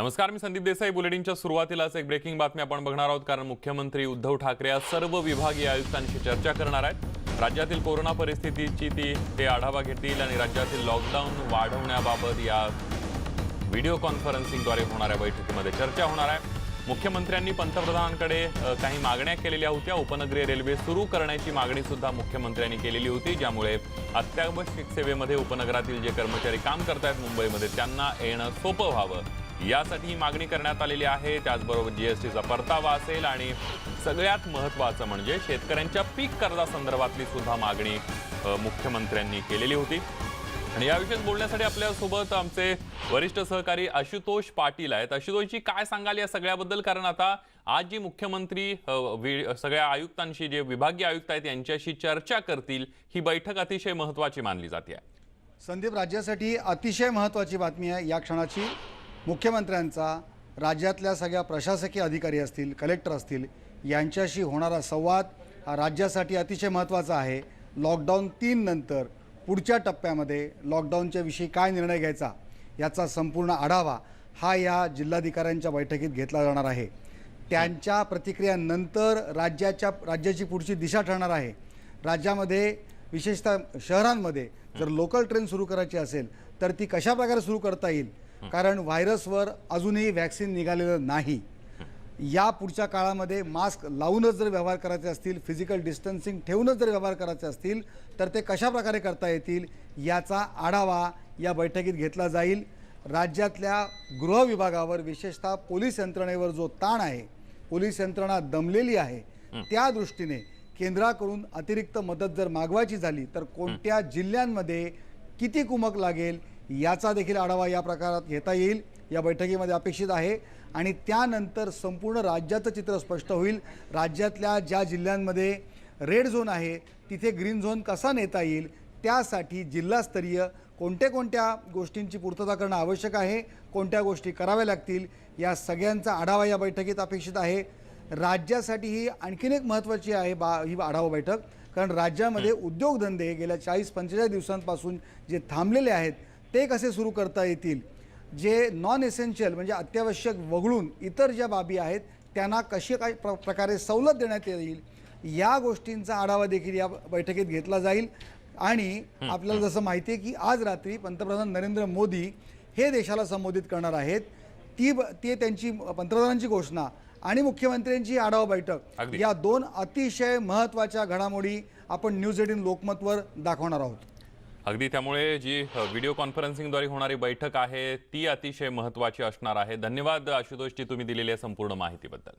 नमस्कार मी संदीप देसाई. बुलेटिनच्या सुरुवातीलाच एक ब्रेकिंग बातमी आपण बघणार आहोत. कारण मुख्यमंत्री उद्धव ठाकरे आज सर्व विभागीय आयुक्तांशी चर्चा करणार आहेत. राज्यातील कोरोना परिस्थितीची ती ते आढावा घेतील आणि राज्यातील लॉकडाऊन वाढवण्याबाबत या व्हिडिओ कॉन्फरन्सिंगद्वारे होणाऱ्या बैठकीमध्ये चर्चा होणार आहे. मुख्यमंत्र्यांनी पंतप्रधानांकडे काही मागण्या केलेल्या होत्या. उपनगरीय रेल्वे सुरू करण्याची मागणी सुद्धा मुख्यमंत्र्यांनी केलेली होती ज्यामुळे अत्यावश्यक सेवेमध्ये उपनगरातील जे कर्मचारी काम करतायत मुंबईमध्ये त्यांना येणं सोपं व्हावं. यासाठी ही मागणी करण्यात आलेली आहे. त्याचबरोबर जीएसटीचा परतावा असेल आणि सगळ्यात महत्त्वाचं म्हणजे शेतकऱ्यांच्या पीक कर्जासंदर्भातली सुद्धा मागणी मुख्यमंत्र्यांनी केलेली होती. आणि याविषयी बोलण्यासाठी आपल्यासोबत आमचे वरिष्ठ सहकारी आशुतोष पाटील आहेत. आशुतोषजी काय सांगाल या सगळ्याबद्दल? कारण आता आज जी मुख्यमंत्री सगळ्या आयुक्तांशी जे विभागीय आयुक्त आहेत यांच्याशी चर्चा करतील ही बैठक अतिशय महत्वाची मानली जाते. संदीप राज्यासाठी अतिशय महत्त्वाची बातमी आहे या क्षणाची. मुख्यमंत्र्यांचा राज्यातल्या सगळ्या प्रशासकीय अधिकारी असतील कलेक्टर असतील यांच्याशी होणारा संवाद हा राज्यासाठी अतिशय महत्त्वाचा आहे. लॉकडाऊन तीन नंतर पुढच्या टप्प्यामध्ये लॉकडाऊनच्या विषयी काय निर्णय घ्यायचा याचा संपूर्ण आढावा हा या जिल्हाधिकाऱ्यांच्या बैठकीत घेतला जाणार आहे. त्यांच्या प्रतिक्रियांनंतर राज्याच्या राज्याची पुढची दिशा ठरणार आहे. राज्यामध्ये विशेषतः शहरांमध्ये जर लोकल ट्रेन सुरू करायची असेल तर ती कशा प्रकारे सुरू करता येईल? कारण व्हायरसवर अजूनही व्हॅक्सिन निघालेलं नाही. या पुढच्या काळामध्ये मास्क लावूनच जर व्यवहार करायचे असतील फिजिकल डिस्टन्सिंग ठेवूनच जर व्यवहार करायचे असतील तर ते कशा प्रकारे करता येतील याचा आढावा या बैठकीत घेतला जाईल. राज्यातल्या गृह विभागावर विशेषतः पोलीस यंत्रणेवर जो ताण आहे पोलीस यंत्रणा दमलेली आहे त्या दृष्टीने केंद्राकडून अतिरिक्त मदत जर मागवायची झाली तर कोणत्या जिल्ह्यांमध्ये किती कुमक लागेल याचा देखील आढावा या प्रकारात घेता येईल. या बैठकीमध्ये अपेक्षित आहे. आणि त्यानंतर संपूर्ण राज्याचं चित्र स्पष्ट होईल. राज्यातल्या ज्या जिल्ह्यांमध्ये रेड झोन आहे तिथे ग्रीन झोन कसा नेता येईल त्यासाठी जिल्हास्तरीय कोणत्या कोणत्या गोष्टींची पूर्तता करणं आवश्यक आहे कोणत्या गोष्टी कराव्या लागतील या सगळ्यांचा आढावा या बैठकीत अपेक्षित आहे. राज्यासाठी ही आणखीन एक महत्त्वाची आहे बा ही आढावा बैठक. कारण राज्यामध्ये उद्योगधंदे गेल्या चाळीस पंचेचाळीस दिवसांपासून जे थांबलेले आहेत ते कसे सुरू करता येतील? जे नॉन एसेन्शियल म्हणजे अत्यावश्यक वगळून इतर ज्या बाबी आहेत त्यांना कशी काय प्र प्रकारे सवलत देण्यात येईल या गोष्टींचा आढावा देखील या बैठकीत घेतला जाईल. आणि आपल्याला जसं माहिती आहे की आज रात्री पंतप्रधान नरेंद्र मोदी हे देशाला संबोधित करणार आहेत. ती ती त्यांची पंतप्रधानांची घोषणा आणि मुख्यमंत्र्यांची आढावा बैठक. या दोन अतिशय महत्त्वाच्या घडामोडी आपण न्यूज एटीन लोकमतवर दाखवणार आहोत. अगदी त्यामुळे जी व्हिडिओ कॉन्फरन्सिंगद्वारे होणारी बैठक आहे ती अतिशय महत्वाची असणार आहे. धन्यवाद आशुतोषजी तुम्ही दिलेल्या संपूर्ण माहितीबद्दल.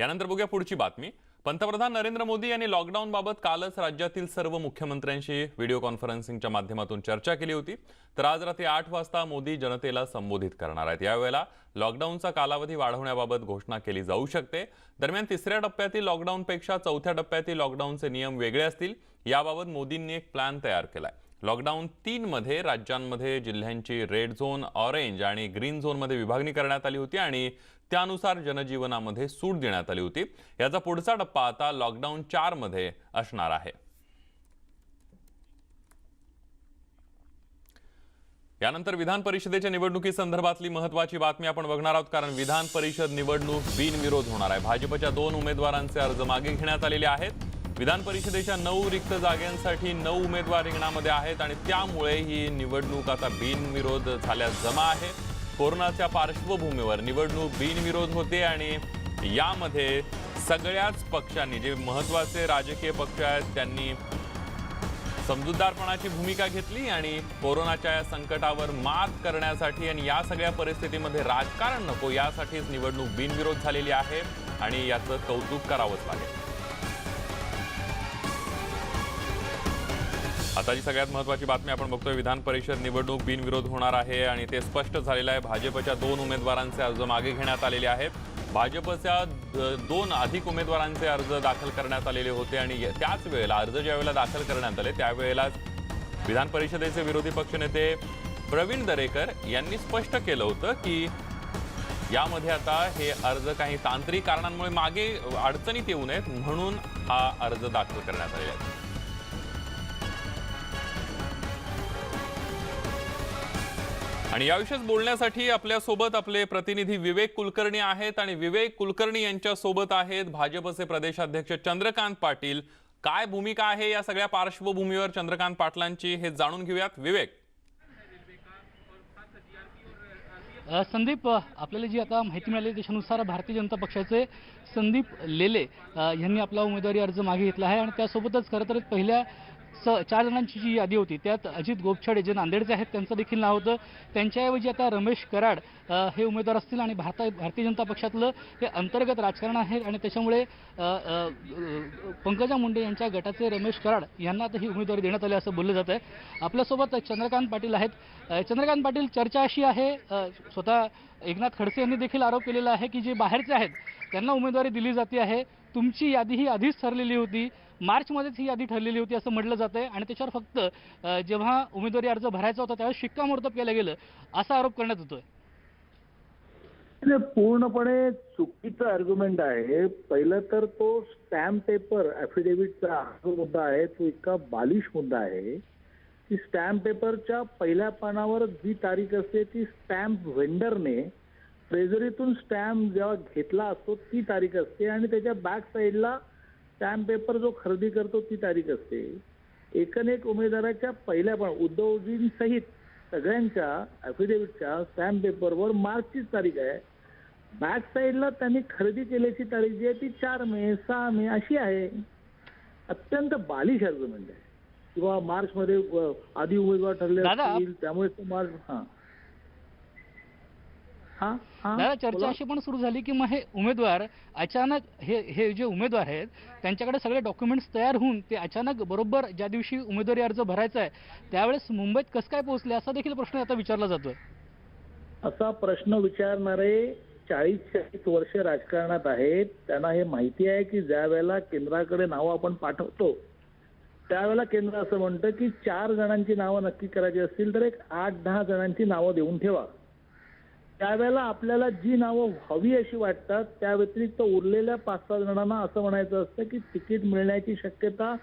यानंतर बघूया पुढची बातमी. पंतप्रधान नरेंद्र मोदी यांनी लॉकडाऊनबाबत कालच राज्यातील सर्व मुख्यमंत्र्यांशी व्हिडिओ कॉन्फरन्सिंगच्या माध्यमातून चर्चा केली होती. तर आज रात्री आठ वाजता मोदी जनतेला संबोधित करणार आहेत. यावेळेला लॉकडाऊनचा कालावधी वाढवण्याबाबत घोषणा केली जाऊ शकते. दरम्यान तिसऱ्या टप्प्यातील लॉकडाऊनपेक्षा चौथ्या टप्प्यातील लॉकडाऊनचे नियम वेगळे असतील याबाबत मोदींनी एक प्लॅन तयार केला आहे लॉकडाऊन तीन मध्ये राज्यांमध्ये जिल्ह्यांची रेड झोन ऑरेंज आणि ग्रीन झोनमध्ये विभागणी करण्यात आली होती आणि त्यानुसार जनजीवनामध्ये सूट देण्यात आली होती. याचा पुढचा टप्पा आता लॉकडाऊन चारमध्ये असणार आहे. यानंतर विधान परिषदेच्या निवडणुकीसंदर्भातली महत्वाची बातमी आपण बघणार आहोत कारण विधान परिषद निवडणूक बिनविरोध होणार आहे. भाजपच्या दोन उमेदवारांचे अर्ज मागे घेण्यात आलेले आहेत. विधान परिषदेच्या नऊ रिक्त जागांसाठी नऊ उमेदवार रिंगणामध्ये आहेत आणि त्यामुळे ही निवडणूक आता बिनविरोध झाल्यास जमा आहे. कोरोनाच्या पार्श्वभूमीवर निवडणूक बिनविरोध होते आणि यामध्ये सगळ्याच पक्षांनी जे महत्त्वाचे राजकीय पक्ष आहेत त्यांनी समजूतदारपणाची भूमिका घेतली आणि कोरोनाच्या या संकटावर मात करण्यासाठी आणि या सगळ्या परिस्थितीमध्ये राजकारण नको यासाठीच निवडणूक बिनविरोध झालेली आहे आणि याचं कौतुक करावंच लागेल. आताची सगळ्यात महत्वाची बातमी आपण बघतोय विधान परिषद निवडणूक बिनविरोध होणार आहे आणि ते स्पष्ट झालेलं आहे. भाजपच्या दोन उमेदवारांचे अर्ज मागे घेण्यात आलेले आहेत. भाजपच्या दोन अधिक उमेदवारांचे अर्ज दाखल करण्यात आलेले होते आणि त्याच वेळेला अर्ज ज्यावेळेला दाखल करण्यात आले त्यावेळेला विधान परिषदेचे विरोधी पक्षनेते प्रवीण दरेकर यांनी स्पष्ट केलं होतं की यामध्ये आता हे अर्ज काही तांत्रिक कारणांमुळे मागे अडचणीत येऊ नयेत म्हणून हा अर्ज दाखल करण्यात आलेला आहे. आणि याविषयीच बोलण्यासाठी आपल्यासोबत आपले प्रतिनिधी विवेक कुलकर्णी आहेत आणि विवेक कुलकर्णी यांच्या सोबत आहेत भाजपचे प्रदेशाध्यक्ष चंद्रकांत पाटील. काय भूमिका आहे या सगळ्या पार्श्वभूमीवर चंद्रकांत पाटलांची हे जाणून घेऊयात. विवेक. संदीप आपल्याला जी आता माहिती मिळाली त्याच्यानुसार भारतीय जनता पक्षाचे संदीप लेले यांनी आपला उमेदवारी अर्ज मागे घेतला आहे आणि त्यासोबतच खरं तर पहिल्या स चार जणांची जी यादी होती त्यात अजित गोपछाडे जे नांदेडचे आहेत त्यांचं देखील नाव होतं. त्यांच्याऐवजी आता रमेश कराड हे उमेदवार असतील आणि भारता भारतीय जनता पक्षातलं हे अंतर्गत राजकारण आहे आणि त्याच्यामुळे पंकजा मुंडे यांच्या गटाचे रमेश कराड यांना आता ही उमेदवारी देण्यात आली असं बोललं जात आहे आपल्यासोबत चंद्रकांत पाटील आहेत. चंद्रकांत पाटील चर्चा अशी आहे स्वतः एकनाथ खडसे यांनी देखील आरोप केलेला आहे की जे बाहेरचे आहेत त्यांना उमेदवारी दिली जाते आहे. तुमची यादी ही आधीच ठरलेली होती. मार्चमध्येच ही यादी ठरलेली होती असं म्हटलं जातं आहे आणि त्याच्यावर फक्त जेव्हा उमेदवारी अर्ज भरायचा होता त्यावेळेस शिक्कामोर्तब केलं गेलं असा आरोप करण्यात येतोय. पूर्णपणे चुकीचं आर्ग्युमेंट आहे. पहिलं तर तो स्टॅम्प पेपर ऍफिडेव्हिटचा जो मुद्दा आहे तो इतका बालिश मुद्दा आहे की स्टॅम्प पेपरच्या पहिल्या पानावर जी तारीख असते ती स्टॅम्प व्हेंडरने ट्रेझरीतून स्टॅम्प जेव्हा घेतला असतो ती तारीख असते. आणि त्याच्या बॅक साईडला स्टॅम्प पेपर जो खरेदी करतो ती तारीख असते. एकनेक उमेदवाराच्या पहिल्या पण उद्धवजींसहित सगळ्यांच्या ऍफिडेव्हिटच्या स्टॅम्प पेपरवर मार्चचीच तारीख आहे. बॅक साईडला त्यांनी खरेदी केल्याची तारीख जी आहे ती चार मे सहा मे अशी आहे. अत्यंत बालिश आर्ग्युमेंट आहे किंवा मार्च मध्ये अ, आधी उमेदवार ठरले असतील त्यामुळे मार्च हा. दादा चर्चा. अशी पण सुरू झाली की मग हे उमेदवार अचानक हे हे जे उमेदवार आहेत त्यांच्याकडे सगळे डॉक्युमेंट्स तयार होऊन ते अचानक बरोबर ज्या दिवशी उमेदवारी अर्ज भरायचा आहे त्यावेळेस मुंबईत कसं काय पोहोचले असा देखील प्रश्न आता विचारला जातोय. असा प्रश्न विचारणारे चाळीस चाळीस वर्ष राजकारणात आहेत. त्यांना हे माहिती आहे की ज्या वेळेला केंद्राकडे नावं आपण पाठवतो त्यावेळेला केंद्र असं म्हणतं की चार जणांची नावं नक्की करायची असतील तर एक आठ दहा जणांची नावं देऊन ठेवा. त्यावेळेला आपल्याला जी नावं हवी अशी वाटतात त्या व्यतिरिक्त उरलेल्या पाच सहा जणांना असं म्हणायचं असतं की तिकीट मिळण्याची शक्यता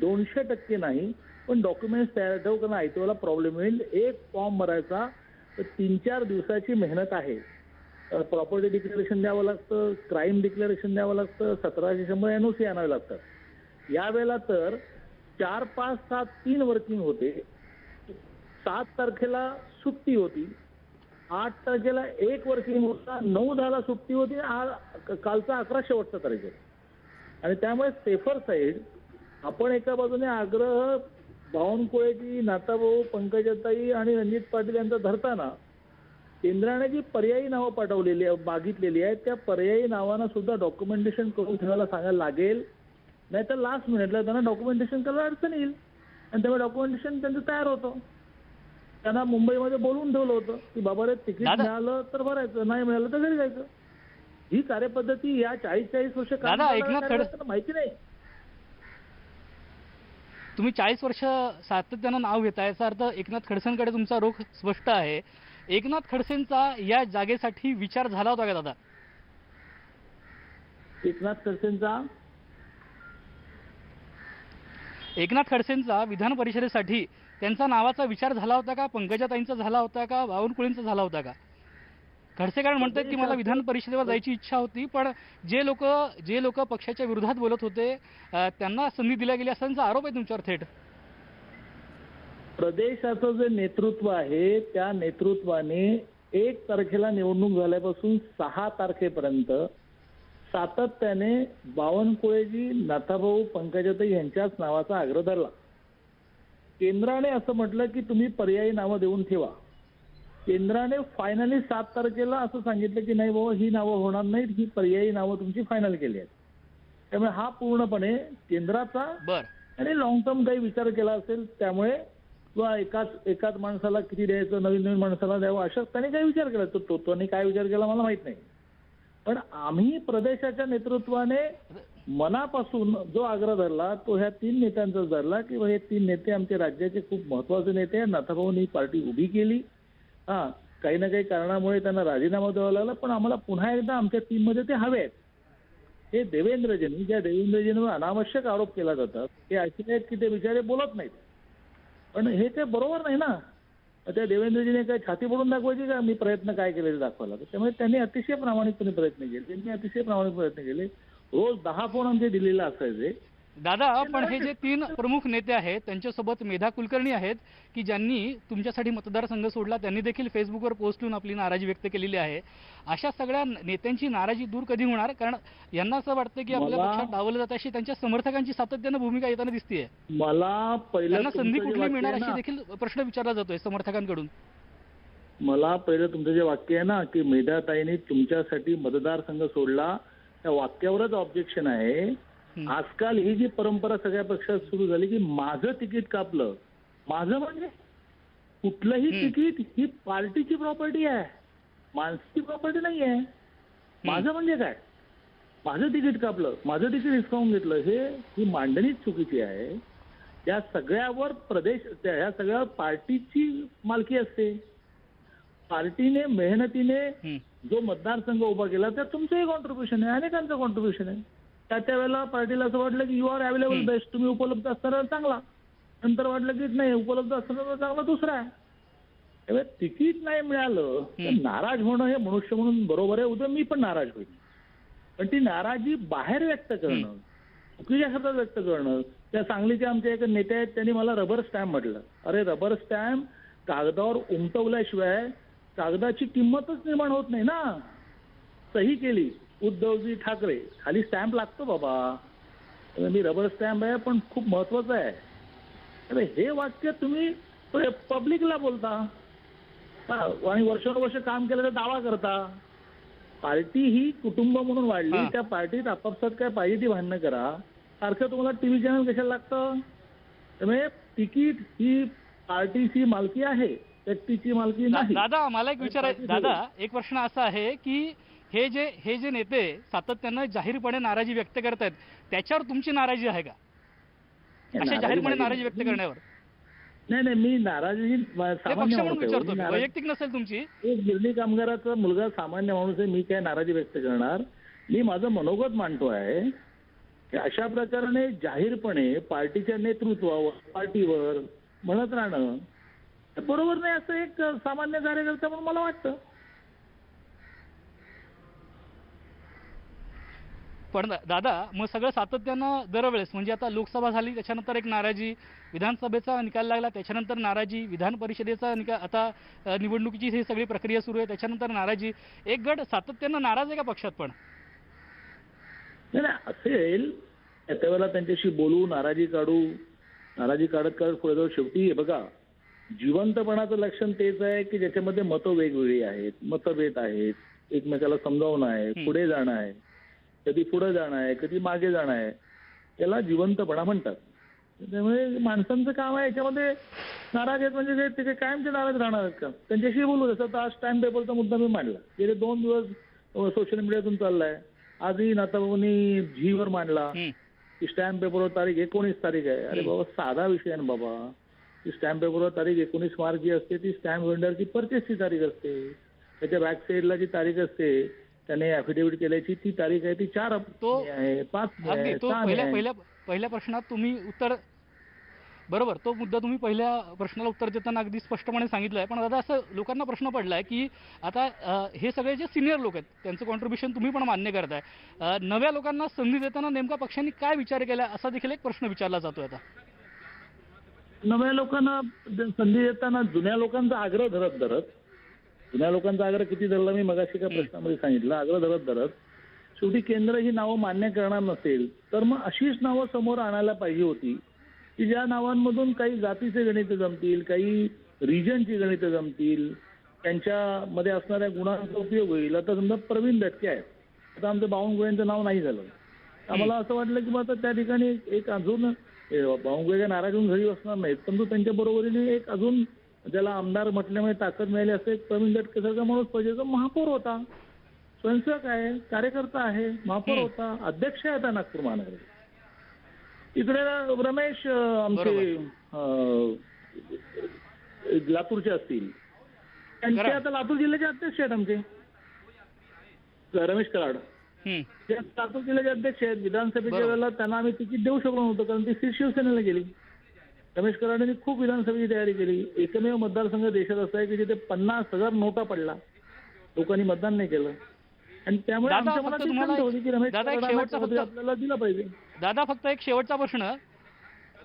दोनशे टक्के नाही पण डॉक्युमेंट्स तयार ठेव कारण आयतेवाला प्रॉब्लेम येईल एक फॉर्म भरायचा तर तीन चार दिवसाची मेहनत आहे. प्रॉपर्टी डिक्लेरेशन द्यावं लागतं क्राईम डिक्लेरेशन द्यावं लागतं सतराशे शंभर एनओसी आणावे लागतात. यावेळेला तर चार पाच सात तीन वर्किंग होते. सात तारखेला सुट्टी होती. आठ तारखेला एक वर्किंग होता नऊ दहाला सुट्टी होती आज कालचा अकरा शेवटचा तारीख आणि त्यामुळे सेफर साईड आपण एका बाजूने आग्रह बावनकुळेची नाताभाऊ पंकजाताई आणि रणजित पाटील यांचा धरताना केंद्राने जी पर्यायी नावं पाठवलेली आहे मागितलेली आहेत त्या पर्यायी नावांना सुद्धा डॉक्युमेंटेशन करून ठेवायला सांगायला लागेल. नाही तर लास्ट मिनिटला त्यांना डॉक्युमेंटेशन करायला अडचण येईल. आणि त्यामुळे डॉक्युमेंटेशन त्यांचं तयार होतं. त्यांना मुंबईमध्ये बोलवून ठेवलं होतं की बाबा रे तिकीट मिळालं तर भरायचं नाही मिळालं तर घरी जायचं. ही कार्यपद्धती या चाळीस चाळीस वर्ष माहिती नाही. तुम्ही चाळीस वर्ष सातत्यानं नाव घेताय याचा अर्थ एकनाथ खडसेंकडे तुमचा रोख स्पष्ट आहे. एकनाथ खडसेंचा या जागेसाठी विचार झाला होता का दादा? एकनाथ खडसेंचा? एकनाथ खडसेंचा विधान परिषदेसाठी त्यांचा नावाचा विचार झाला होता का? पंकजाताईंचा झाला होता का? बावनकुळींचा झाला होता का? खडसे म्हणतात की मला विधान परिषदेवर जायची इच्छा होती पण जे लोक जे लोक पक्षाच्या विरोधात बोलत होते त्यांना संधी दिल्या गेली असल्याचा आरोप आहे तुमच्यावर थेट. प्रदेशाचं जे नेतृत्व आहे त्या नेतृत्वाने एक तारखेला निवडणूक झाल्यापासून सहा तारखेपर्यंत सातत्याने बावनकुळेजी नाथाभाऊ पंकजाताई यांच्याच नावाचा आग्रह धरला. केंद्राने असं म्हटलं की तुम्ही पर्यायी नावं देऊन ठेवा केंद्राने फायनली सात तारखेला असं सांगितलं की नाही बाबा ही नावं होणार नाहीत ही पर्यायी नावं तुमची फायनल केली आहेत त्यामुळे हा पूर्णपणे केंद्राचा बर आणि लॉंग टर्म काही विचार केला असेल त्यामुळे किंवा एकाच एकाच माणसाला किती द्यायचं नवीन नवीन माणसाला द्यावं अशा त्याने काही विचार केला तो तो त्याने काय विचार केला मला माहीत नाही पण आम्ही प्रदेशाच्या नेतृत्वाने मनापासून जो आग्रह धरला तो ह्या तीन नेत्यांचाच धरला की हे तीन नेते आमचे राज्याचे खूप महत्त्वाचे नेते आहेत. ही पार्टी उभी केली. हा काही ना काही कारणामुळे त्यांना राजीनामा द्यावा लागला पण आम्हाला पुन्हा एकदा आमच्या टीममध्ये ते हवे आहेत. हे देवेंद्रजींनी ज्या देवेंद्रजींवर अनावश्यक आरोप केला जातात ते असे आहेत की ते बिचारे बोलत नाहीत. पण हे ते बरोबर नाही ना. त्या देवेंद्रजीने काय छाती पडून दाखवायची का? मी प्रयत्न काय केले ते दाखवायला? त्यामुळे त्यांनी अतिशय प्रामाणिकपणे प्रयत्न केले. त्यांनी अतिशय प्रामाणिक प्रयत्न केले. रोज दहा फोन आमचे दिल्लीला असायचे. दादा पण हे जे तीन प्रमुख नेते आहेत त्यांच्यासोबत मेधा कुलकर्णी आहेत की ज्यांनी तुमच्यासाठी मतदारसंघ सोडला त्यांनी देखील फेसबुकवर पोस्ट आपली नाराजी व्यक्त केलेली आहे. अशा सगळ्या नेत्यांची नाराजी दूर कधी होणार? कारण यांना असं वाटतं की आपल्या पक्षात डावलं जात अशी त्यांच्या समर्थकांची सातत्यानं भूमिका येताना दिसतीये. मला पहिलं त्यांना संधी कुठली मिळणार अशी देखील प्रश्न विचारला जातोय समर्थकांकडून. मला पहिलं तुमचं जे वाक्य आहे ना की मेधाताईने तुमच्यासाठी मतदारसंघ सोडला त्या वाक्यावरच ऑब्जेक्शन आहे. आजकाल ही जी परंपरा सगळ्या पक्षात सुरू झाली की माझं तिकीट कापलं. माझं म्हणजे कुठलंही हं. तिकीट ही पार्टीची प्रॉपर्टी आहे. माणसाची प्रॉपर्टी नाही आहे. माझं म्हणजे काय? माझं तिकीट कापलं माझं तिकीट हिसकावून घेतलं हे ही मांडणीच चुकीची आहे. या सगळ्यावर प्रदेश त्या ह्या सगळ्या पार्टीची मालकी असते. पार्टीने मेहनतीने. जो मतदारसंघ उभा केला त्यात तुमचंही कॉन्ट्रीब्युशन आहे अनेकांचं कॉन्ट्रीब्युशन आहे. त्या त्या वेळेला पार्टीला असं वाटलं की यू आर अवेलेबल बेस्ट तुम्ही उपलब्ध असताना चांगला. नंतर वाटलं की नाही उपलब्ध असताना चांगला दुसरा आहे. तिकीट नाही मिळालं तर. नाराज होणं हे मनुष्य म्हणून बरोबर आहे उद्या मी पण नाराज होईल. पण ती नाराजी बाहेर व्यक्त करणं चुकीच्या शब्दात व्यक्त करणं त्या सांगलीचे आमचे एक नेते आहेत त्यांनी मला रबर स्टॅम्प म्हटलं. अरे रबर स्टॅम्प कागदावर उमटवल्याशिवाय कागदाची किंमतच निर्माण होत नाही ना. सही केली. उद्धवजी ठाकरे. खाली स्टॅम्प लागतो बाबा. मी रबर स्टॅम्प आहे पण खूप महत्वाचं आहे. अरे हे वाक्य तुम्ही पब्लिकला बोलता. आणि वर्षानुवर्ष काम केल्याचा दावा करता. पार्टी ही कुटुंब म्हणून वाढली. त्या पार्टीत आपापसात काय पाहिजे ती भांडणं करा. सारखं तुम्हाला टीव्ही चॅनल कशाला लागतं? त्यामुळे तिकीट ही पार्टीची मालकी आहे. व्यक्तीची मालकी नाही. दादा मला एक विचार पार्टी दादा एक प्रश्न असा आहे की हे जे हे जे नेते सातत्यानं जाहीरपणे नाराजी व्यक्त करतायत त्याच्यावर तुमची नाराजी आहे का? अशा जाहीरपणे नाराजी व्यक्त. करण्यावर? नाही नाही मी नाराजी. विचारतो वैयक्तिक नसेल तुमची. एक गिरणी कामगाराचा मुलगा सामान्य माणूस आहे मी काय नाराजी व्यक्त करणार? मी माझं मनोगत मांडतो आहे की अशा प्रकारे जाहीरपणे पार्टीच्या नेतृत्वावर पार्टीवर म्हणत राहणं हे बरोबर नाही असं एक सामान्य कार्यकर्ता म्हणून मला वाटतं. पण दादा मग सगळं सातत्यानं दरवेळेस म्हणजे आता लोकसभा झाली त्याच्यानंतर एक नाराजी विधानसभेचा निकाल लागला त्याच्यानंतर नाराजी विधान परिषदेचा निकाल आता निवडणुकीची ही सगळी प्रक्रिया सुरू आहे त्याच्यानंतर नाराजी. एक गट सातत्यानं नाराज आहे का पक्षात पण? नाही असेल त्या वेळेला त्यांच्याशी बोलू नाराजी काढू नाराजी काढत काढत पुढे जाऊ शेवटी बघा जिवंतपणाचं लक्षण तेच आहे की ज्याच्यामध्ये मतं वेगवेगळी आहेत मतभेद आहेत एकमेकाला समजावणं आहे. पुढे जाणं आहे कधी पुढे जाणं आहे कधी मागे जाणं आहे त्याला जिवंतपणा म्हणतात. त्यामुळे माणसांचं काम आहे याच्यामध्ये नाराज आहेत म्हणजे ते- ते काय कायमचे नाराज राहणार आहेत का? त्यांच्याशी बोलू जसं आता आज स्टॅम्प पेपरचा मुद्दा मी मांडला. गेले दोन दिवस सोशल मीडियातून चाललाय. आजही नाताबाबूंनी झीवर मांडला. की स्टॅम्प पेपरवर तारीख एकोणीस तारीख आहे. अरे बाबा साधा विषय आहे ना बाबा. ती स्टॅम्प पेपरवर तारीख एकोणीस मार्च जी असते ती स्टॅम्प वेंडरची परचेसची तारीख असते. त्याच्या बॅक साईडला जी तारीख असते त्याने अफिडेव्हिट केल्याची ती तारीख आहे ती चार तो- मे आहे पाच अगदी तो पहिल्या. पहिल्या पहिल्या प्रश्नात तुम्ही उत्तर बरोबर तो मुद्दा तुम्ही पहिल्या प्रश्नाला उत्तर देताना अगदी स्पष्टपणे सांगितलं आहे. पण दादा असं लोकांना प्रश्न पडला आहे की आता हे सगळे जे सिनियर लोक आहेत त्यांचं कॉन्ट्रीब्युशन तुम्ही पण मान्य करताय. नव्या लोकांना संधी देताना नेमका पक्षांनी काय विचार केला असा देखील एक प्रश्न विचारला जातोय आता. नव्या लोकांना संधी देताना जुन्या लोकांचा आग्रह धरत धरत जुन्या लोकांचा आग्रह किती धरला मी मगाशी एका प्रश्नामध्ये सांगितलं. आग्रह धरत धरत शेवटी केंद्र ही नावं मान्य करणार नसेल तर मग अशीच नावं समोर आणायला पाहिजे होती की ज्या नावांमधून काही जातीचे गणित जमतील काही रिजनची गणित जमतील त्यांच्यामध्ये असणाऱ्या गुणांचा उपयोग होईल. आता समजा प्रवीण दटके आहेत. आता आमचं बावनकुळेंचं नाव नाही झालं. आम्हाला असं वाटलं की मग आता त्या ठिकाणी एक अजून बावनकुळे नाराज होऊन घरी बसणार नाहीत. परंतु त्यांच्या बरोबरीने एक अजून ज्याला आमदार म्हटल्यामुळे ताकद मिळाली असं एक प्रवीण दटके सारखा माणूस पाहिजे जो महापौर होता. स्वयंसेवक आहे कार्यकर्ता आहे महापौर. होता अध्यक्ष आहे आता नागपूर महानगर. इकडे रमेश आमचे लातूरचे असतील. त्यांचे. आता लातूर जिल्ह्याचे अध्यक्ष आहेत आमचे. रमेश कराड. ते लातूर जिल्ह्याचे अध्यक्ष आहेत. विधानसभेच्या. वेळेला त्यांना आम्ही तिकीट देऊ शकलो नव्हतो कारण ती सीट शिवसेनेला गेली. रमेश कराडांनी खूप विधानसभेची तयारी केली. एकमेव मतदारसंघ देशात असा आहे की जिथे पन्नास हजार नोटा पडला. लोकांनी मतदान नाही केलं. आणि त्यामुळे दादा, आमच्या फक्त मनात तुम्हाला खंत होती की रमेश दादा, एक कराडांना शेवटचा कुठेतरी फक्त- आपल्याला दिला पाहिजे. दादा फक्त एक शेवटचा प्रश्न.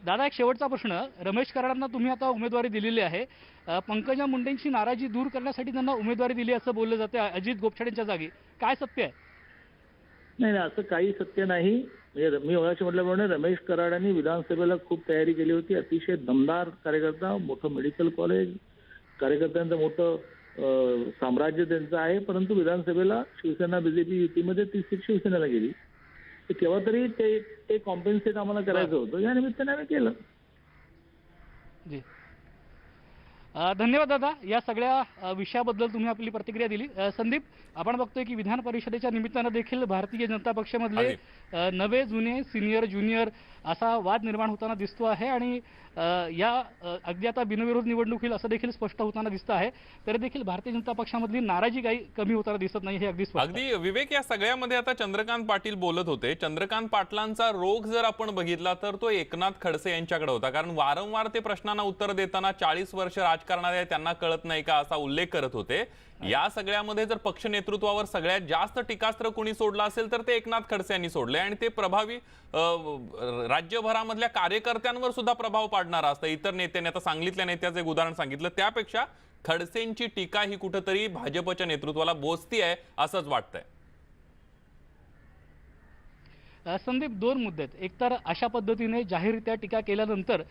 दादा एक शेवटचा प्रश्न. रमेश कराडांना तुम्ही आता उमेदवारी दिलेली आहे. अ, पंकजा मुंडेंची नाराजी दूर करण्यासाठी त्यांना उमेदवारी दिली असं बोललं जाते अजित गोपछाडेंच्या जागी. काय सत्य आहे? नाही नाही असं काही सत्य नाही. म्हणजे मी मगाशी म्हटल्याप्रमाणे रमेश कराडांनी विधानसभेला खूप तयारी केली होती. अतिशय दमदार कार्यकर्ता मोठं मेडिकल कॉलेज कार्यकर्त्यांचं मोठं साम्राज्य त्यांचं आहे. परंतु विधानसभेला शिवसेना बीजेपी युतीमध्ये ती सीट शिवसेनेला गेली. तर केव्हा तरी ते ते कॉम्पेन्सेट आम्हाला करायचं होतं. या निमित्ताने आम्ही केलं. धन्यवाद दादा. या सगळ्या विषयाबद्दल तुम्ही आपली प्रतिक्रिया दिली. संदीप आपण बघतोय की विधान परिषदेच्या निमित्तानं देखील भारतीय जनता पक्षामधले नवे जुने सिनियर ज्युनियर असा वाद निर्माण होताना दिसतो आहे आणि या अगदी आता बिनविरोध निवडणूक होईल असं देखील स्पष्ट होताना दिसतं आहे. तरी देखील भारतीय जनता पक्षामधली नाराजी काही कमी होताना दिसत नाही हे अगदी. अगदी. विवेक या सगळ्यामध्ये आता चंद्रकांत पाटील बोलत होते. चंद्रकांत पाटलांचा रोग जर आपण बघितला तर तो एकनाथ खडसे यांच्याकडे होता. कारण वारंवार ते प्रश्नांना उत्तर देताना चाळीस वर्ष राजकारणात आहे त्यांना कळत नाही का असा उल्लेख करत होते. या सगळ्यामध्ये जर पक्ष नेतृत्वावर सगळ्यात जास्त टीकास्त्र कोणी सोडलं असेल तर ते एकनाथ खडसे यांनी सोडले. आणि ते प्रभावी राज्यभरामधल्या कार्यकर्त्यांवर सुद्धा प्रभाव पाडणारा असतं. इतर नेत्यांनी आता सांगितल्या नेत्याचं एक उदाहरण सांगितलं. त्यापेक्षा खडसेंची टीका ही कुठंतरी भाजपच्या नेतृत्वाला बोचती आहे असंच वाटतंय. संदीप दोन मुद्दे आहेत. एकतर अशा पद्धतीने जाहीररित्या टीका केल्यानंतर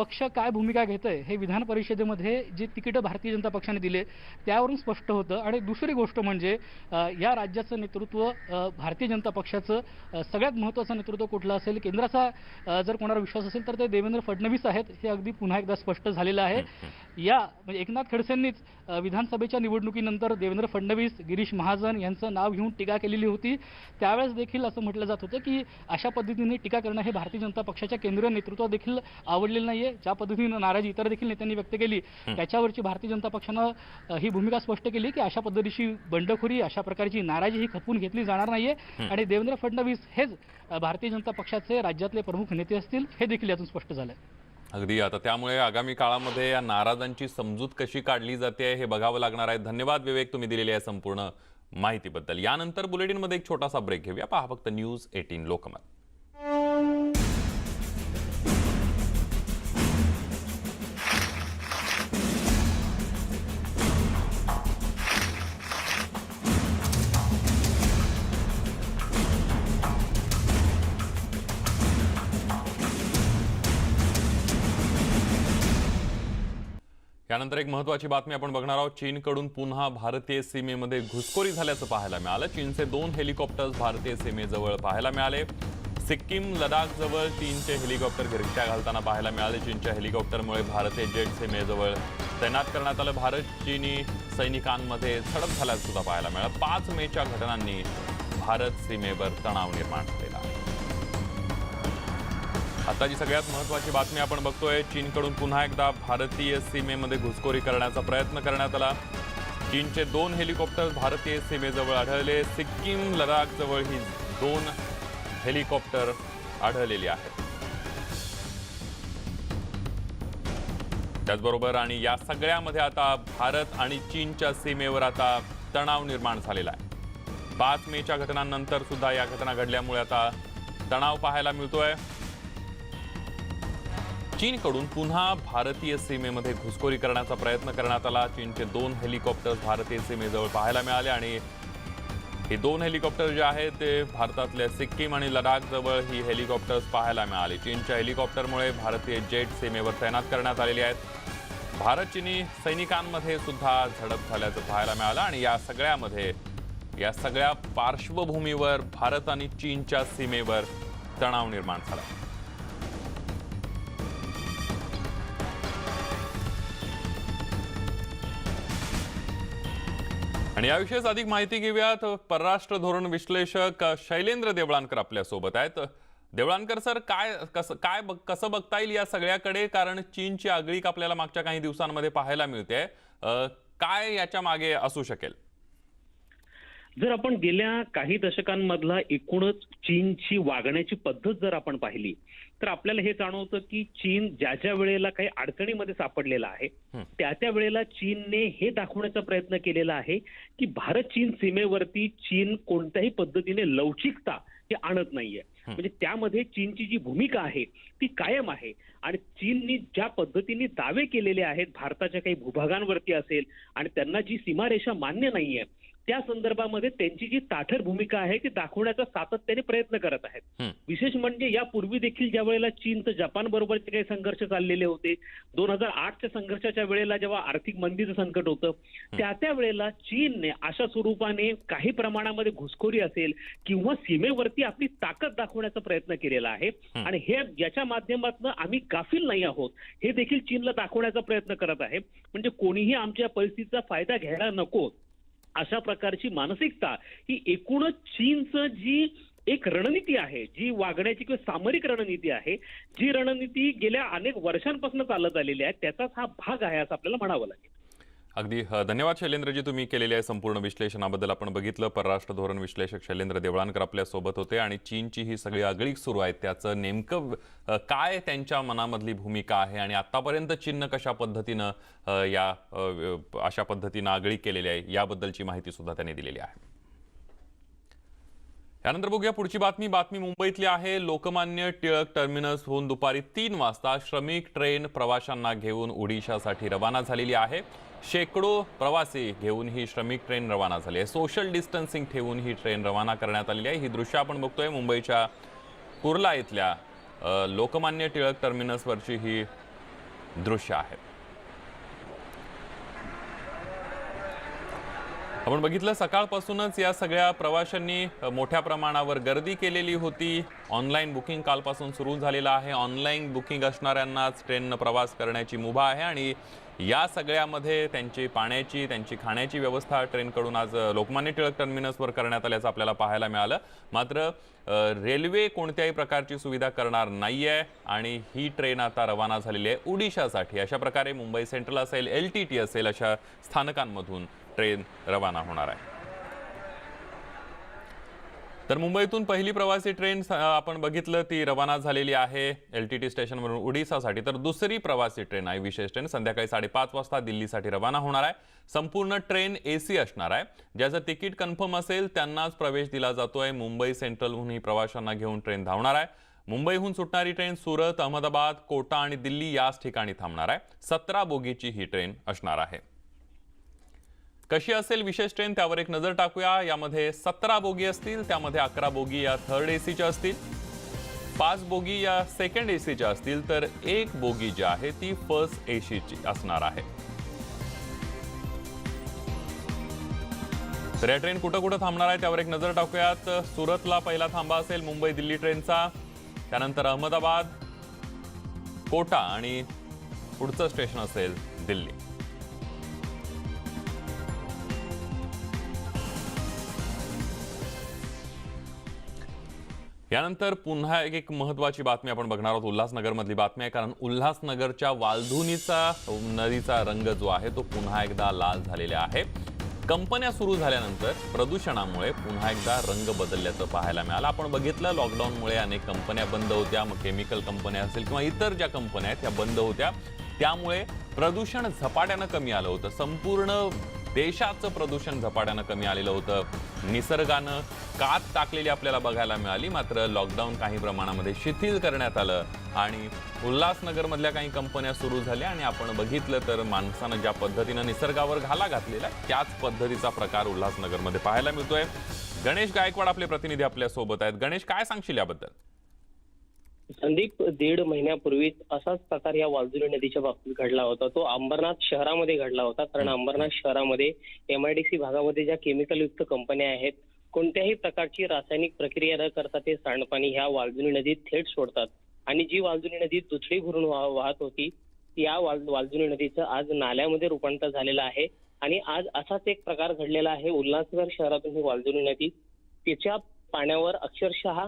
पक्ष काय भूमिका घेतोय हे विधान परिषदेमध्ये जे तिकीटं भारतीय जनता पक्षाने दिले त्यावरून स्पष्ट होतं. आणि दुसरी गोष्ट म्हणजे या राज्याचं नेतृत्व भारतीय जनता पक्षाचं सगळ्यात महत्त्वाचं नेतृत्व कुठलं असेल? केंद्राचा जर कोणाला विश्वास असेल तर ते देवेंद्र फडणवीस आहेत. हे अगदी पुन्हा एकदा स्पष्ट झालेलं आहे. या म्हणजे एकनाथ खडसेंनीच विधानसभेच्या निवडणुकीनंतर देवेंद्र फडणवीस गिरीश महाजन यांचं नाव घेऊन टीका केलेली होती. त्यावेळेस देखील असं म्हटलं जात होतं की अशा पद्धतीने टीका करणं हे भारतीय जनता पक्षाच्या केंद्रीय नेतृत्वात देखील आवडलेलं नाहीये. ज्या पद्धतीनं नाराजी इतर देखील नेत्यांनी व्यक्त केली त्याच्यावरची भारतीय जनता पक्षानं ही भूमिका स्पष्ट केली की अशा पद्धतीची बंडखोरी अशा प्रकारची नाराजी ही खपून घेतली जाणार नाहीये. आणि देवेंद्र फडणवीस हेच भारतीय जनता पक्षाचे राज्यातले प्रमुख नेते असतील हे देखील यातून स्पष्ट झालंय. अगदी. आता त्यामुळे आगामी काळामध्ये या नाराजांची समजूत कशी काढली जाते हे बघावं लागणार आहे. धन्यवाद विवेक तुम्ही दिलेली आहे संपूर्ण माहितीबद्दल. यानंतर बुलेटिनमध्ये एक छोटासा ब्रेक घेऊया. पहा फक्त न्यूज एटीन लोकमत. त्यानंतर एक महत्वाची बातमी आपण बघणार आहोत. चीनकडून पुन्हा भारतीय सीमेमध्ये घुसखोरी झाल्याचं पाहायला मिळालं. चीनचे दोन हेलिकॉप्टर्स भारतीय सीमेजवळ पाहायला मिळाले. सिक्कीम लडाखजवळ चीनचे हेलिकॉप्टर गिरट्या घालताना पाहायला मिळाले. चीनच्या हेलिकॉप्टरमुळे भारतीय जेट सीमेजवळ तैनात करण्यात आलं. भारत चीनी सैनिकांमध्ये झडप झाल्याचं सुद्धा पाहायला मिळालं. पाच मेच्या घटनांनी भारत सीमेवर तणाव निर्माण झाले. आता जी सगळ्यात महत्वाची बातमी आपण बघतोय. चीनकडून पुन्हा एकदा भारतीय सीमेमध्ये घुसखोरी करण्याचा प्रयत्न करण्यात आला. चीनचे दोन हेलिकॉप्टर भारतीय सीमेजवळ आढळले. सिक्कीम लडाखजवळ ही दोन हेलिकॉप्टर आढळलेली आहेत. त्याचबरोबर आणि या सगळ्यामध्ये आता भारत आणि चीनच्या सीमेवर आता तणाव निर्माण झालेला आहे. पाच मेच्या घटनांनंतर सुद्धा या घटना घडल्यामुळे आता तणाव पाहायला मिळतोय. चीनकडून पुन्हा भारतीय सीमेमध्ये घुसखोरी करण्याचा प्रयत्न करण्यात आला. चीनचे दोन हेलिकॉप्टर्स भारतीय सीमेजवळ पाहायला मिळाले आणि हे दोन हेलिकॉप्टर जे आहेत ते भारतातल्या सिक्कीम आणि लडाखजवळ ही हेलिकॉप्टर्स पाहायला मिळाली. चीनच्या हेलिकॉप्टरमुळे भारतीय जेट सीमेवर तैनात करण्यात आलेली आहेत. भारत चिनी सैनिकांमध्ये सुद्धा झडप झाल्याचं पाहायला मिळालं आणि या सगळ्यामध्ये या सगळ्या पार्श्वभूमीवर भारत आणि चीनच्या सीमेवर तणाव निर्माण झाला. आणि याविषयीच अधिक माहिती घेऊयात. परराष्ट्र धोरण विश्लेषक शैलेंद्र देवळानकर आपल्यासोबत आहेत. देवळांकर सर काय कसं काय कसं बघता येईल या सगळ्याकडे? कारण चीनची आगळीक आपल्याला मागच्या काही दिवसांमध्ये पाहायला मिळते. काय याच्या मागे असू शकेल? जर आपण गेल्या काही दशकांमधला एकूणच चीनची वागण्याची पद्धत जर आपण पाहिली तर आपल्याला हे जाणवतं की चीन ज्या ज्या वेळेला काही अडचणीमध्ये सापडलेला आहे. त्या त्या वेळेला चीनने हे दाखवण्याचा प्रयत्न केलेला आहे की भारत चीन सीमेवरती चीन कोणत्याही पद्धतीने लवचिकता हे आणत नाहीये. म्हणजे त्यामध्ये चीनची जी भूमिका आहे ती कायम आहे आणि चीननी ज्या पद्धतीने दावे केलेले आहेत भारताच्या काही भूभागांवरती असेल आणि त्यांना जी सीमारेषा मान्य नाहीये त्या संदर्भामध्ये त्यांची जी ताठर भूमिका आहे ती दाखवण्याचा सातत्याने प्रयत्न करत आहेत. विशेष म्हणजे यापूर्वी देखील ज्या वेळेला चीनचं जपान बरोबरचे काही संघर्ष चाललेले होते दोन हजार आठच्या संघर्षाच्या वेळेला जेव्हा आर्थिक मंदीचं संकट होतं त्या त्या वेळेला चीनने अशा स्वरूपाने काही प्रमाणामध्ये घुसखोरी असेल किंवा सीमेवरती आपली ताकद दाखवण्याचा प्रयत्न केलेला आहे. आणि हे याच्या माध्यमातून आम्ही गाफील नाही आहोत हे देखील चीनला दाखवण्याचा प्रयत्न करत आहे. म्हणजे कोणीही आमच्या परिस्थितीचा फायदा घ्यायला नको. अशा प्रकारची मानसिकता ही एकूणच चीनचं जी एक रणनीती आहे जी वागण्याची किंवा सामरिक रणनीती आहे जी रणनीती गेल्या अनेक वर्षांपासून चालत आलेली आहे त्याचाच हा भाग आहे असं आपल्याला म्हणावं लागेल. अगदी धन्यवाद शैलेंद्रजी तुम्ही केलेल्या या संपूर्ण विश्लेषणाबद्दल. आपण बघितलं परराष्ट्र धोरण विश्लेषक शैलेंद्र देवळानकर आपल्यासोबत होते आणि चीनची ही सगळी आगळीक सुरू आहे त्याचं नेमकं काय त्यांच्या मनामधली भूमिका आहे आणि आतापर्यंत चीननं कशा पद्धतीनं या अशा पद्धतीनं आगळीक केलेली आहे याबद्दलची माहिती सुद्धा त्यांनी दिलेली आहे. यानंतर बघूया पुढची बातमी. बातमी मुंबईतली आहे. लोकमान्य टिळक टर्मिनसहून दुपारी तीन वाजता श्रमिक ट्रेन प्रवाशांना घेऊन ओडिशासाठी रवाना झालेली आहे. शेकडो प्रवासी घेऊन ही श्रमिक ट्रेन रवाना झाली आहे. सोशल डिस्टन्सिंग ठेवून ही ट्रेन रवाना करण्यात आलेली आहे. ही दृश्य आपण बघतोय. मुंबईच्या कुर्ला इथल्या लोकमान्य टिळक टर्मिनसवरची ही दृश्य आहेत आपण बघितलं सकाळपासूनच या सगळ्या प्रवाशांनी मोठ्या प्रमाणावर गर्दी केलेली होती. ऑनलाईन बुकिंग कालपासून सुरू झालेलं आहे. ऑनलाईन बुकिंग असणाऱ्यांनाच ट्रेननं प्रवास करण्याची मुभा आहे आणि या सगळ्यामध्ये त्यांची पाण्याची त्यांची खाण्याची व्यवस्था ट्रेनकडून आज लोकमान्य टिळक टर्मिनसवर करण्यात आल्याचं आपल्याला पाहायला मिळालं. मात्र रेल्वे कोणत्याही प्रकारची सुविधा करणार नाही आहे आणि ही ट्रेन आता रवाना झालेली आहे ओडिशासाठी. अशा प्रकारे मुंबई सेंट्रल असेल एल टी टी असेल अशा स्थानकांमधून ट्रेन रवाना होणार आहे. तर मुंबईतून पहिली प्रवासी ट्रेन आपण बघितलं ती रवाना झालेली आहे एल टी टी स्टेशनवरून ओडिसासाठी तर दुसरी प्रवासी ट्रेन आहे विशेष ट्रेन. संध्याकाळी साडेपाच वाजता दिल्लीसाठी रवाना होणार आहे. संपूर्ण ट्रेन ए सी असणार आहे. ज्याचं तिकीट कन्फर्म असेल त्यांनाच प्रवेश दिला जातोय. मुंबई सेंट्रलहून ही प्रवाशांना घेऊन ट्रेन धावणार आहे. मुंबईहून सुटणारी ट्रेन सुरत अहमदाबाद कोटा आणि दिल्ली याच ठिकाणी थांबणार आहे. सतरा बोगीची ही ट्रेन असणार आहे. कशी असेल विशेष ट्रेन त्यावर एक नजर टाकूया. यामध्ये सतरा बोगी असतील त्यामध्ये अकरा बोगी या थर्ड एसीच्या असतील. पाच बोगी या सेकंड एसीच्या असतील तर एक बोगी जी आहे ती फर्स्ट एसीची असणार आहे. तर या ट्रेन कुठं कुठं थांबणार आहे त्यावर एक नजर टाकूयात. सुरतला पहिला थांबा असेल मुंबई दिल्ली ट्रेनचा त्यानंतर अहमदाबाद कोटा आणि पुढचं स्टेशन असेल दिल्ली. यानंतर पुन्हा एक एक महत्वाची बातमी आपण बघणार आहोत उल्हासनगरमधली बातमी आहे. कारण उल्हासनगरच्या वालधुनीचा नदीचा रंग जो आहे तो पुन्हा एकदा लाल झालेला आहे. कंपन्या सुरू झाल्यानंतर प्रदूषणामुळे पुन्हा एकदा रंग बदलल्याचं पाहायला मिळालं. आपण बघितलं लॉकडाऊनमुळे अनेक कंपन्या बंद होत्या. मग केमिकल कंपन्या असतील किंवा इतर ज्या कंपन्या आहेत त्या बंद होत्या. त्यामुळे प्रदूषण झपाट्यानं कमी आलं होतं. संपूर्ण देशाचं प्रदूषण झपाट्यानं कमी आलेलं होतं. निसर्गानं कात टाकलेली आपल्याला बघायला मिळाली. मात्र लॉकडाऊन काही प्रमाणामध्ये शिथिल करण्यात आलं आणि उल्हासनगरमधल्या काही कंपन्या सुरू झाल्या आणि आपण बघितलं तर माणसानं ज्या पद्धतीनं निसर्गावर घाला घातलेला त्याच पद्धतीचा प्रकार उल्हासनगरमध्ये पाहायला मिळतोय. गणेश गायकवाड आपले प्रतिनिधी आपल्यासोबत आहेत. गणेश काय सांगशील याबद्दल? संदीप दीड महिन्यापूर्वीच असाच प्रकार या वालजुरी नदीच्या बाबतीत घडला होता. तो अंबरनाथ शहरामध्ये घडला होता. कारण अंबरनाथ शहरामध्ये एमआयडीसी भागामध्ये ज्या केमिकल युक्त कंपन्या आहेत कोणत्याही प्रकारची रासायनिक प्रक्रिया न करता ते सांडपाणी ह्या वालजुनी नदीत थेट सोडतात. आणि जी वालजुनी नदी दुथडी भरून वाह- वाहत होती या वाल वालजुनी नदीचं आज नाल्यामध्ये रूपांतर झालेलं आहे. आणि आज असाच एक प्रकार घडलेला आहे. उल्हासनगर शहरातून ही वालजुनी नदी तिच्या पाण्यावर अक्षरशः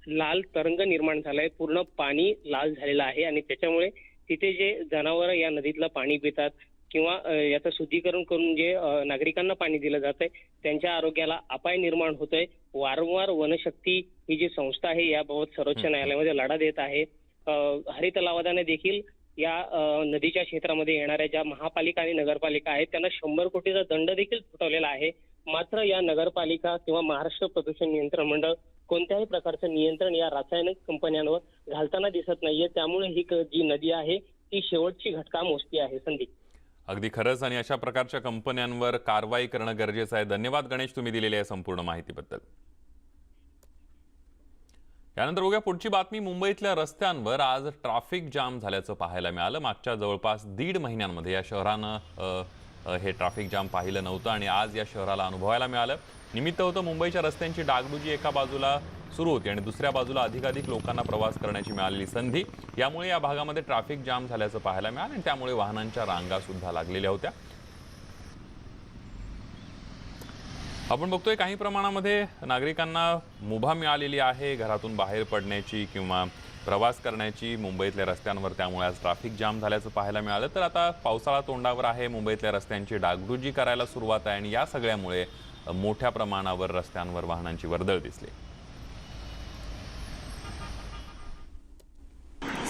लाल तरंग निर्माण झालाय. पूर्ण पाणी लाल झालेलं आहे आणि त्याच्यामुळे तिथे जे जनावर या नदीतलं पाणी पितात किंवा याचं शुद्धीकरण करून जे नागरिकांना पाणी दिलं जात आहे त्यांच्या आरोग्याला अपाय निर्माण होतोय. वारंवार वनशक्ती ही जी संस्था आहे याबाबत सर्वोच्च न्यायालयामध्ये लढा देत आहे. हरित लवादाने देखील या नदीच्या क्षेत्रामध्ये येणाऱ्या ज्या महापालिका आणि नगरपालिका आहेत त्यांना शंभर कोटीचा दंड देखील ठोठावलेला आहे. मात्र या नगरपालिका किंवा महाराष्ट्र प्रदूषण नियंत्रण मंडळ कोणत्याही प्रकारचं नियंत्रण या रासायनिक कंपन्यांवर घालताना दिसत नाहीये. त्यामुळे ही जी नदी आहे ती शेवटची घटका मोजती आहे. संदीप. अगदी खरंच आणि अशा प्रकारच्या कंपन्यांवर कारवाई करणं गरजेचं आहे. धन्यवाद गणेश तुम्ही दिलेल्या या संपूर्ण माहितीबद्दल. त्यानंतर बघूया पुढची बातमी. मुंबईतल्या रस्त्यांवर आज ट्रॅफिक जाम झाल्याचं पाहायला मिळालं. मागच्या जवळपास दीड महिन्यांमध्ये या शहरानं हे ट्रॅफिक जाम पाहिलं नव्हतं आणि आज या शहराला अनुभवायला मिळालं. निमित्त होतं मुंबईच्या रस्त्यांची डागडुजी एका बाजूला सुरू होती आणि दुसऱ्या बाजूला अधिकाधिक लोकांना प्रवास करण्याची मिळालेली संधी. यामुळे या भागामध्ये ट्रॅफिक जाम झाल्याचं पाहायला मिळालं आणि त्यामुळे वाहनांच्या रांगा सुद्धा लागलेल्या होत्या. आपण बघतोय काही प्रमाणामध्ये नागरिकांना मुभा मिळालेली आहे घरातून बाहेर पडण्याची किंवा प्रवास करण्याची मुंबईतल्या रस्त्यांवर. त्यामुळे आज ट्रॅफिक जाम झाल्याचं पाहायला मिळालं. तर आता पावसाळा तोंडावर आहे. मुंबईतल्या रस्त्यांची डागडुजी करायला सुरुवात आहे आणि या सगळ्यामुळे मोठ्या प्रमाणावर रस्त्यांवर वाहनांची वर्दळ दिसली.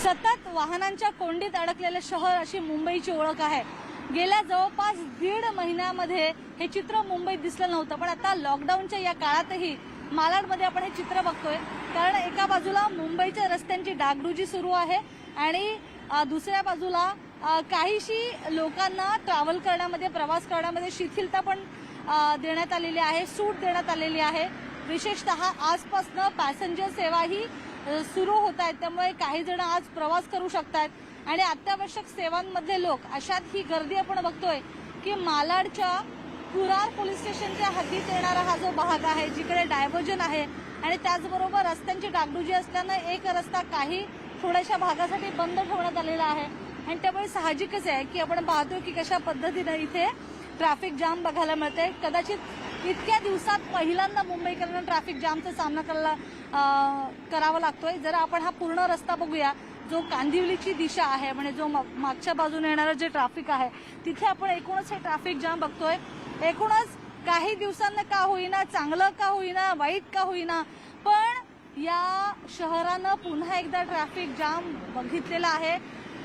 सतत वाहनांच्या कोंडीत अडकलेले शहर अशी मुंबईची ओळख आहे. गेल्या जवळपास दीड महिन्यामध्ये हे चित्र मुंबईत दिसलं नव्हतं पण आता लॉकडाऊनच्या या काळातही मालाडमध्ये आपण हे चित्र बघतोय. कारण एका बाजूला मुंबईच्या रस्त्यांची डागडुजी सुरू आहे आणि दुसऱ्या बाजूला काहीशी लोकांना ट्रॅव्हल करण्यामध्ये प्रवास करण्यामध्ये शिथिलता पण देण्यात आलेली आहे सूट देण्यात आलेली आहे. विशेषतः आजपासनं पॅसेंजर सेवाही सुरू होत आहेत. त्यामुळे काही जण आज प्रवास करू शकतात. आणि अत्यावश्यक सेवांमधले लोक अशात ही गर्दी आपण बघतोय की मालाडच्या कुरार पोलीस स्टेशनच्या हद्दीत येणारा हा जो भाग आहे जिकडे डायव्हर्जन आहे आणि त्याचबरोबर रस्त्यांची डागडुजी असल्यानं एक रस्ता काही थोड्याशा भागासाठी बंद ठेवण्यात आलेला आहे. आणि त्यामुळे साहजिकच आहे की आपण पाहतोय की कशा पद्धतीनं इथे ट्रॅफिक जाम बघायला मिळते कदाचित इतक्या दिवसात पहिल्यांदा मुंबईकरांना ट्रॅफिक जामचा सामना करायला करावा लागतोय. जर आपण हा पूर्ण रस्ता बघूया जो कांदिवलीची दिशा आहे म्हणजे जो मागच्या बाजूने येणारं जे ट्रॅफिक आहे तिथे आपण एकूणच हे ट्रॅफिक जाम बघतोय. एकूणच काही दिवसांना का होईना चांगलं का होईना वाईट का होईना पण या शहरानं पुन्हा एकदा ट्रॅफिक जाम बघितलेला आहे.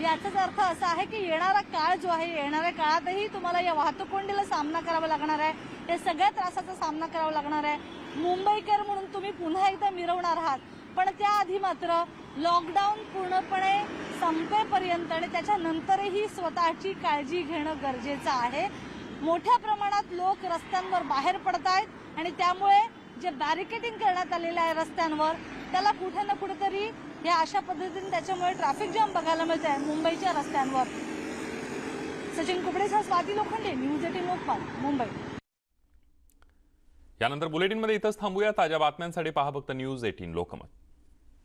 याचाच अर्थ असा आहे की येणारा काळ जो आहे येणाऱ्या काळातही तुम्हाला या वाहतूक कोंडीला सामना करावा लागणार आहे. या सगळ्या त्रासाचा सामना करावा लागणार आहे. मुंबईकर म्हणून तुम्ही पुन्हा एकदा मिरवणार आहात. पण त्याआधी मात्र लॉकडाऊन पूर्णपणे संपेपर्यंत आणि त्याच्यानंतरही स्वतःची काळजी घेणं गरजेचं आहे. मोठ्या प्रमाणात लोक रस्त्यांवर बाहेर पडत आहेत आणि त्यामुळे जे बॅरिकेडिंग करण्यात आलेलं आहे रस्त्यांवर त्याला कुठे ना कुठेतरी या अशा पद्धतीने त्याच्यामुळे ट्रॅफिक जाम बघायला मिळत आहे मुंबईच्या रस्त्यांवर. सचिन कुबडेसह स्वाती लोखंडे न्यूज एटीन लोकपाल मुंबई. यानंतर बुलेटिनमध्ये इथंच थांबूया. ताज्या बातम्यांसाठी पहा फक्त न्यूज एटीन लोकमत.